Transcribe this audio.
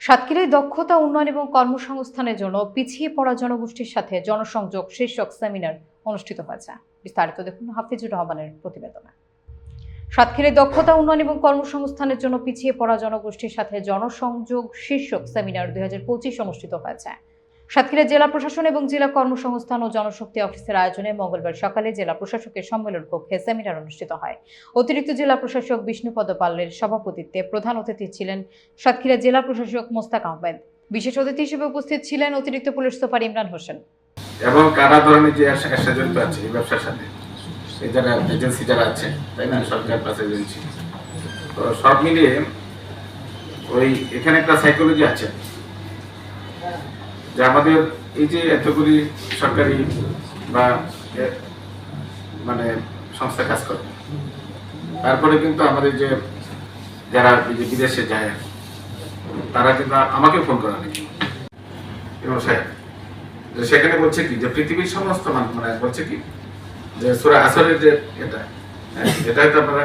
সাতক্ষীরায় দক্ষতা উন্নয়ন এবং কর্মসংস্থানের জন্য পিছিয়ে পড়া জনগোষ্ঠীর সাথে জনসংযোগ শীর্ষক সেমিনার অনুষ্ঠিত হয়েছে। বিস্তারিত দেখুন হাফিজুর রহমানের প্রতিবেদনে। সাতক্ষীরায় দক্ষতা উন্নয়ন এবং কর্মসংস্থানের জন্য পিছিয়ে পড়া জনগোষ্ঠীর সাথে জনসংযোগ শীর্ষক সেমিনার দুই অনুষ্ঠিত হয়েছে। সাতক্ষীরা জেলা প্রশাসন এবং জেলা কর্মসংস্থান ও জনশক্তি অফিসের আয়োজনে মঙ্গলবার সকালে জেলা প্রশাসকের সম্মেলন কক্ষে সেমিনার অনুষ্ঠিত হয়। অতিরিক্ত জেলা প্রশাসক বিষ্ণুপদ পাল্লের সভাপতিত্বে প্রধান অতিথি ছিলেন সাতক্ষীরা জেলা প্রশাসক মোস্তাক আহমেদ। বিশেষ অতিথি হিসেবে উপস্থিত ছিলেন অতিরিক্ত পুলিশ সুপার ইমরান হোসেন। এবং কারা ধরনের যে এর সাথে জড়িত আছে এই ব্যবসার সাথে? এই যারা এজেন্সি যারা আছে, তাই না? সরকার প্লাস এজেন্সি। তো সব মিলিয়ে ওই এখানে একটা সাইকোলজি আছে। যে আমাদের এই যে এতগুলি সরকারি বা মানে সংস্থা কাজ করে। তারপরে কিন্তু আমাদের যে যারা বিদেশে যায় তারা কিন্তু আমাকে ফোন করে নাকি এবং সাহেব সেখানে বলছে কি যে পৃথিবীর সমস্ত মান- বলছে কি যে সুরা আসরের যে এটা হ্যাঁ, এটা হয়তো আপনারা